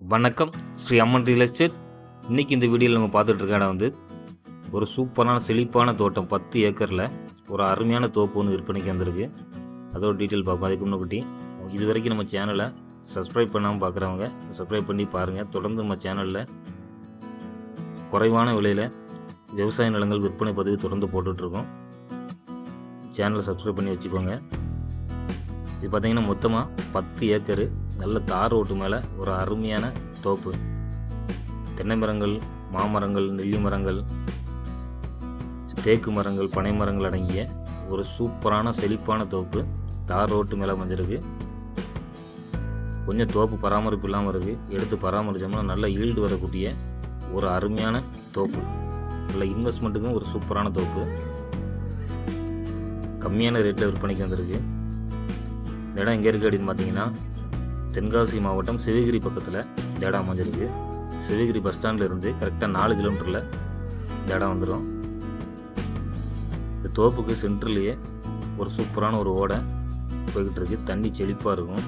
வணக்கம். Shri Amman real estate. இன்றைக்கி இந்த வீடியோவில் நம்ம பார்த்துட்டு இருக்க இடம் வந்து ஒரு சூப்பரான செழிப்பான தோட்டம் பத்து ஏக்கரில் ஒரு அருமையான தோப்பு ஒன்று விற்பனைக்கு வந்திருக்கு. அதோட டீட்டெயில் பார்ப்போம். அதுக்கு முன்னாடி இது வரைக்கும் நம்ம சேனலை சப்ஸ்கிரைப் பண்ணாமல் பார்க்குறவங்க சப்ஸ்கிரைப் பண்ணி பாருங்கள் தொடர்ந்து நம்ம சேனலில் குறைவான விலையில் விவசாய நிலங்கள் விற்பனை பதிவு தொடர்ந்து போட்டுட்ருக்கோம் சேனலை சப்ஸ்கிரைப் பண்ணி வச்சுக்கோங்க. இது பார்த்திங்கன்னா மொத்தமாக பத்து ஏக்கரு நல்ல தார் ரோட்டு மேலே ஒரு அருமையான தோப்பு. தென்னை மரங்கள் மாமரங்கள் நெல்லி மரங்கள் தேக்கு மரங்கள் பனை மரங்கள் அடங்கிய ஒரு சூப்பரான செழிப்பான தோப்பு தார் ரோட்டு மேலே அமைஞ்சிருக்கு. கொஞ்சம் தோப்பு பராமரிப்பு இல்லாமல் இருக்குது எடுத்து பராமரித்தோம்னா நல்ல ஈல்டு வரக்கூடிய ஒரு அருமையான தோப்பு. நல்ல இன்வெஸ்ட்மெண்ட்டுக்கும் ஒரு சூப்பரான தோப்பு. கம்மியான ரேட்டில் விற்பனைக்கு வந்திருக்கு. இந்த இடம் எங்கே இருக்குது அப்படின்னு பார்த்தீங்கன்னா தென்காசி மாவட்டம் சிவகிரி பக்கத்தில் இந்த இடம் அமைஞ்சிருக்கு சிவகிரி பஸ் ஸ்டாண்ட்லேருந்து கரெக்டாக நாலு கிலோமீட்டரில் இந்த இடம் வந்துடும் இந்த தோப்புக்கு சென்ட்ரல்லையே ஒரு சூப்பரான ஒரு ஓடை போய்கிட்டு இருக்கு. தண்ணி செழிப்பாக இருக்கும்.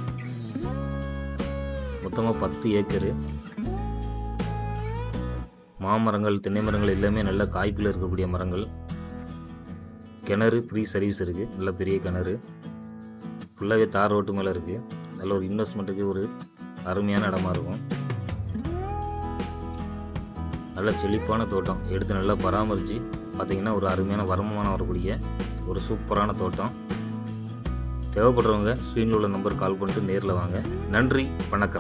மொத்தமாக பத்து ஏக்கரு. மாமரங்கள் தென்னை மரங்கள் எல்லாமே நல்ல காய்ப்பில் இருக்கக்கூடிய மரங்கள். கிணறு ஃப்ரீ சர்வீஸ் இருக்குது நல்ல பெரிய கிணறு. ஃபுல்லாகவே தார் ரோட்டு மேலே இருக்குது நல்ல ஒரு இன்வெஸ்ட்மெண்ட்டுக்கு ஒரு அருமையான இடமா இருக்கும். நல்ல செழிப்பான தோட்டம். எடுத்து நல்லா பராமரித்து பார்த்திங்கன்னா ஒரு அருமையான வருமானம் வரக்கூடிய ஒரு சூப்பரான தோட்டம். தேவைப்படுறவங்க ஸ்க்ரீனில் உள்ள நம்பர் கால் பண்ணிட்டு நேரில் வாங்க. நன்றி வணக்கம்.